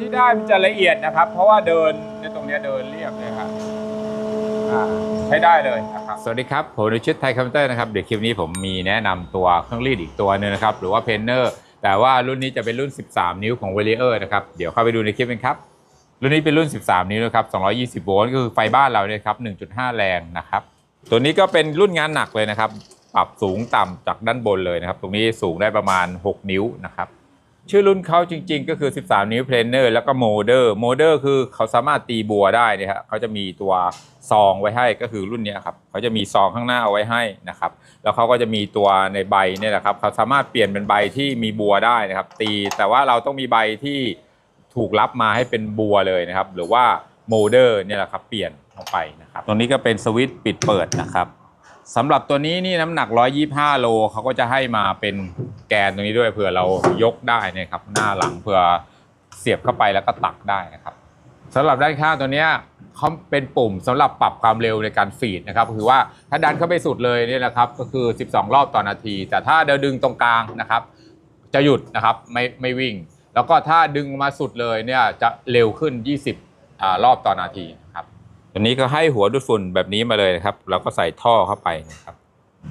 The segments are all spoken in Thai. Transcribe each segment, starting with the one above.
ที่ได้มันจะละเอียดนะครับ เพราะว่าเดินในตรงเนี้ยเดินเรียบเลยครับอ่าใช้ได้เลยนะครับ สวัสดีครับ ผมนิชิตไทยคอมพิวเตอร์นะครับ เดี๋ยวคลิปนี้ผมมีแนะนำตัวเครื่องรีดอีกตัวหนึงนะครับ หรือว่าเพนเนอร์ แต่ว่ารุ่นนี้จะเป็นรุ่น 13 นิ้วของเวลเออร์นะครับ เดี๋ยวเข้าไปดูในคลิปกันครับ รุ่นนี้เป็นรุ่น 13 นิ้วนะครับ 220 โวลต์ก็คือไฟบ้านเราเนี่ยครับ 1.5 แรงนะครับ ตัวนี้ก็เป็นรุ่นงานหนักเลยนะครับ ปรับสูงต่ำจากด้านบนเลยนะครับ ตรงนี้สูงได้ประมาณ 6 นิ้วนะครับ ชื่อรุ่นเขาจริง ๆ ก็คือ 13 นิ้วเพลนเนอร์แล้วก็โมเดอร์โมเดอร์คือเขาสามารถตีบัวได้นี่ครับเขาจะมีตัวซองไว้ให้ก็คือรุ่นนี้ครับเขาจะมีซองข้างหน้าเอาไว้ให้นะครับแล้วเขาก็จะมีตัวในใบเนี่ยแหละครับเขาสามารถเปลี่ยนเป็นใบที่มีบัวได้นะครับ ตีแต่ว่าเราต้องมีใบที่ถูกรับมาให้เป็นบัวเลยนะครับ หรือว่าโมเดอร์เนี่ยแหละครับเปลี่ยนลงไปนะครับตรงนี้ก็เป็นสวิตช์ปิดเปิดนะครับสำหรับตัวนี้นี่น้ำหนัก 125 โลเขาก็จะให้มาเป็น แกนตรงนี้ด้วยเผื่อเรายกได้นะครับหน้าหลังเผื่อเสียบเข้าไปแล้วก็ตักได้นะครับสำหรับด้านข้างตัวเนี้ยเขาเป็นปุ่มสำหรับปรับความเร็วในการฟีดนะครับคือว่าถ้าดันเข้าไปสุดเลยเนี่ยนะครับก็คือ 12 รอบต่อนาที แต่ถ้าเดินดึงตรงกลางนะครับ จะหยุดนะครับไม่ไม่วิ่ง แล้วก็ถ้าดึงมาสุดเลยเนี่ยจะเร็วขึ้น 20อรอบต่อนาทีนะครับตัวนี้ก็ให้หัวดูดฝุ่นแบบนี้มาเลยนะครับเราก็ใส่ท่อเข้าไปนะครับ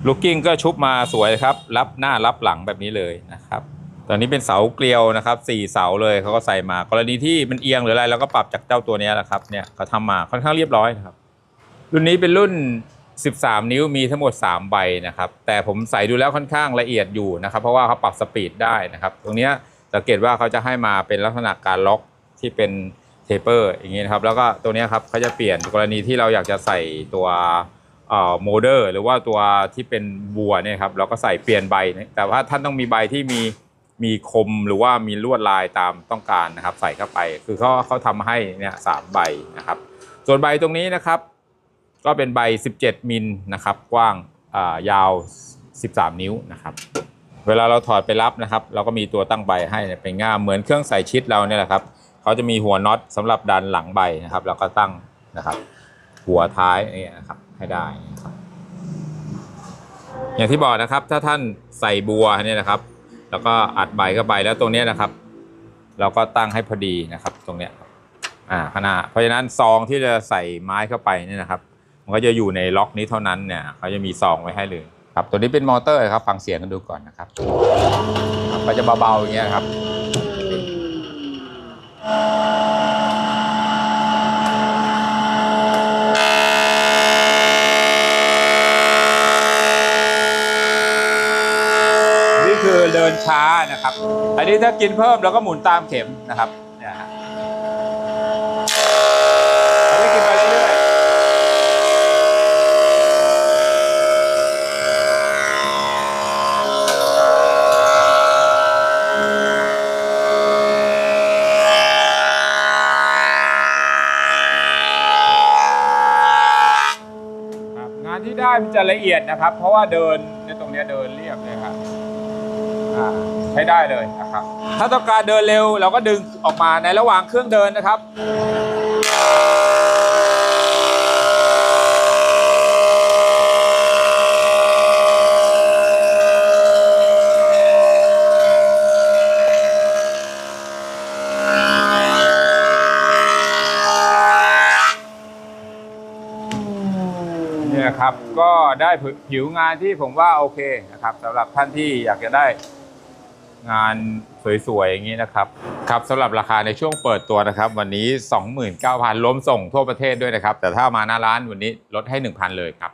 ลูกกิ้งก็ชุบมาสวยครับ รับหน้ารับหลังแบบนี้เลยนะครับตอนนี้เป็นเสาเกลียวนะครับสี่เสาเลยเขาก็ใส่มากรณีที่มันเอียงหรืออะไรเราก็ปรับจากเจ้าตัวนี้แหละครับเนี่ยเขาทำมาค่อนข้างเรียบร้อยนะครับ รุ่นนี้เป็นรุ่น 13 นิ้วมีทั้งหมด 3 ใบนะครับ แต่ผมใส่ดูแล้วค่อนข้างละเอียดอยู่นะครับ เพราะว่าเขาปรับสปีดได้นะครับ ตรงนี้สังเกตว่าเขาจะให้มาเป็นลักษณะการล็อกที่เป็นเทเปอร์อย่างนี้นะครับ แล้วก็ตัวนี้ครับเขาจะเปลี่ยนกรณีที่เราอยากจะใส่ตัว โมเดอร์ หรือว่าตัวที่เป็นบัวเนี่ยครับเราก็ใส่เปลี่ยนใบ แต่ว่าท่านต้องมีใบที่มีมีคมหรือว่ามีลวดลายตามต้องการนะครับ ใส่เข้าไป คือเขาเขาทำให้เนี่ยสามใบนะครับ ส่วนใบตรงนี้นะครับ ก็เป็นใบ 17 มิลนะครับ กว้างยาว 13 นิ้วนะครับ เวลาเราถอดไปรับนะครับ เราก็มีตัวตั้งใบให้เป็นง่ามเหมือนเครื่องใส่ชิดเราเนี่ยแหละครับเขาจะมีหัวน็อตสำหรับดันหลังใบนะครับ แล้วก็ตั้งนะครับ หัวท้ายนี่นะครับ ให้ได้ครับอย่างที่บอกนะครับ ถ้าท่านใส่บัวเนี่ยนะครับ แล้วก็อัดใบเข้าไปแล้วตรงนี้นะครับ เราก็ตั้งให้พอดีนะครับ ตรงเนี้ยอ่าขนาดเพราะฉะนั้นซองที่จะใส่ไม้เข้าไปเนี่ยนะครับ มันก็จะอยู่ในล็อกนี้เท่านั้นเนี่ยเขาจะมีซองไว้ให้เลยครับตัวนี้เป็นมอเตอร์ครับฟังเสียงกันดูก่อนนะครับครับก็จะเบาๆอย่างเงี้ยครับ คือเดินช้านะครับ อันนี้ถ้ากินเพิ่มเราก็หมุนตามเข็มนะครับเนี่ยฮะอันนี้กินไปเรื่อยๆครับงานที่ได้มันจะละเอียดนะครับ เพราะว่าเดินในตรงนี้เดินเรียบเลยครับ อ่าใช้ได้เลยนะครับ ถ้าต้องการเดินเร็วเราก็ดึงออกมาในระหว่างเครื่องเดินนะครับ เนี่ยครับก็ได้ผิวงานที่ผมว่าโอเคนะครับสำหรับท่านที่อยากจะได้ งานสวยๆอย่างนี้นะครับครับสำหรับราคาในช่วงเปิดตัวนะครับวันนี้ 29,000ล้มส่งทั่วประเทศด้วยนะครับ แต่ถ้ามาหน้าร้านวันนี้ลดให้ 1,000 เลยครับ